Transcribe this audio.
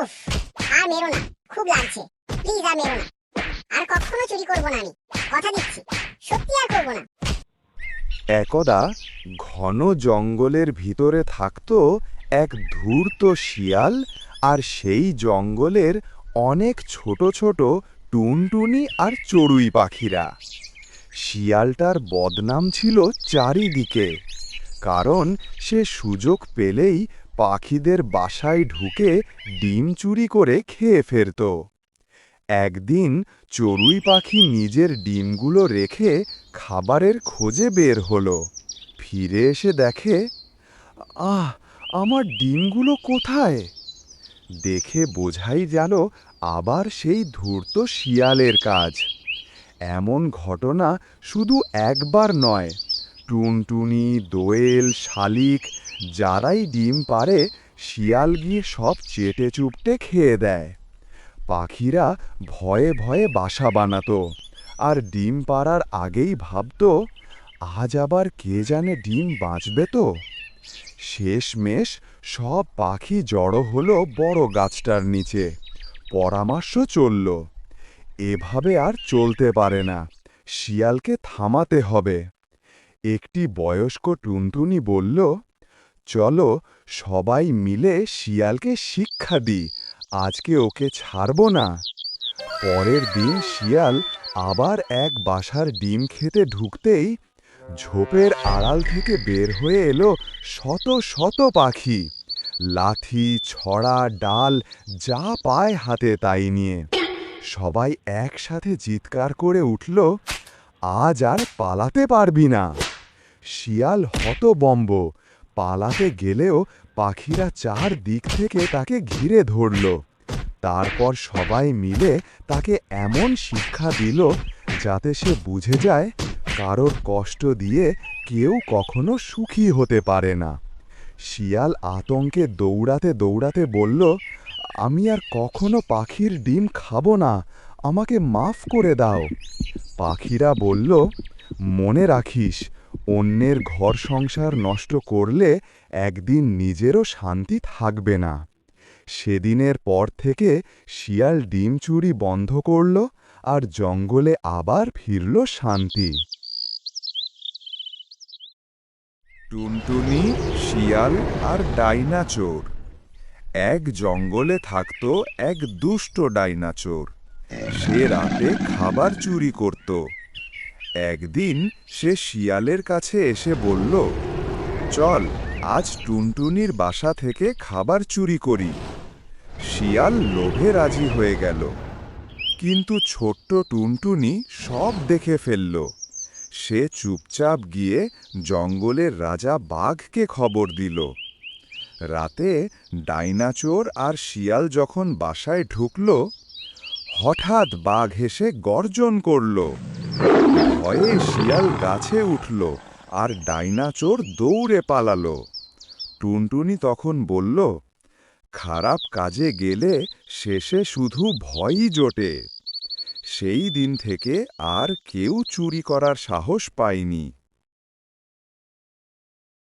মেরো না। খুব লাগছে। প্লিজ আর মেরো না। আর কখনো চুরি করব না আমি। কথা দিচ্ছি। সত্যি আর করব না। একদা ঘন জঙ্গলের ভিতরে থাকত এক ধূর্ত শিয়াল আর সেই জঙ্গলের অনেক ছোট ছোট টুনটুনি আর চড়ুই পাখিরা। শিয়ালটার বদনাম ছিল চারিদিকে। কারণ সে সুযোগ পেলেই পাখিদের বাসায় ঢুকে ডিম চুরি করে খেয়ে ফেরত। একদিন চড়ুই পাখি নিজের ডিমগুলো রেখে খাবারের খোঁজে বের হলো। ফিরে এসে দেখে, আহ, আমার ডিমগুলো কোথায়? দেখে বোঝাই গেল আবার সেই ধূর্ত শিয়ালের কাজ। এমন ঘটনা শুধু একবার নয় টুনটুনি, দোয়েল, শালিক, যারাই ডিম পারে, শিয়াল গিয়ে সব চেটে চুপটে খেয়ে দেয়। পাখিরা ভয়ে ভয়ে বাসা বানাতো, আর ডিম পাড়ার আগেই ভাবতো, আজ আবার কে জানে ডিম বাঁচবে তো? শেষমেশ সব পাখি জড়ো হলো বড় গাছটার নিচে, পরামর্শ চলল, এভাবে আর চলতে পারে না, শিয়ালকে থামাতে হবে। একটি বয়স্ক টুনটুনি বলল, চলো সবাই মিলে শিয়ালকে শিক্ষা দিই, আজকে ওকে ছাড়ব না। পরের দিন শিয়াল আবার এক বাসার ডিম খেতে ঢুকতেই ঝোপের আড়াল থেকে বের হয়ে এলো শত শত পাখি। লাথি, ছড়া, ডাল যা পায় হাতে তাই নিয়ে। সবাই একসাথে চিৎকার করে উঠল, আজ আর পালাতে পারবি না। শিয়াল হতবম্ব। পালাতে গেলেও পাখিরা চার দিক থেকে তাকে ঘিরে ধরল। তারপর সবাই মিলে তাকে এমন শিক্ষা দিল যাতে সে বুঝে যায় কারোর কষ্ট দিয়ে কেউ কখনো সুখী হতে পারে না। শিয়াল আতঙ্কে দৌড়াতে দৌড়াতে বলল, আমি আর কখনো পাখির ডিম খাব না, আমাকে মাফ করে দাও। পাখিরা বলল, মনে রাখিস অন্যের ঘর সংসার নষ্ট করলে একদিন নিজেরও শান্তি থাকবে না। সেদিনের পর থেকে শিয়াল ডিম চুরি বন্ধ করল আর জঙ্গলে আবার ফিরল শান্তি। টুনটুনি, শিয়াল আর ডাইনাচোর। এক জঙ্গলে থাকত এক দুষ্ট ডাইনাচোর। সে রাতে খাবার চুরি করত। একদিন সে শিয়ালের কাছে এসে বলল, চল, আজ টুনটুনির বাসা থেকে খাবার চুরি করি। শিয়াল লোভে রাজি হয়ে গেল। কিন্তু ছোট্ট টুনটুনি সব দেখে ফেলল। সে চুপচাপ গিয়ে জঙ্গলের রাজা বাঘকে খবর দিল। রাতে ডাইনাচোর আর শিয়াল যখন বাসায় ঢুকল, হঠাৎ বাঘ হেসে গর্জন করল ভয়ে শিয়াল গাছে উঠল আর ডাইনা চোর দৌড়ে পালালো। টুনটুনি তখন বলল, খারাপ কাজে গেলে শেষে শুধু ভয়ই জোটে। সেই দিন থেকে আর কেউ চুরি করার সাহস পায়নি।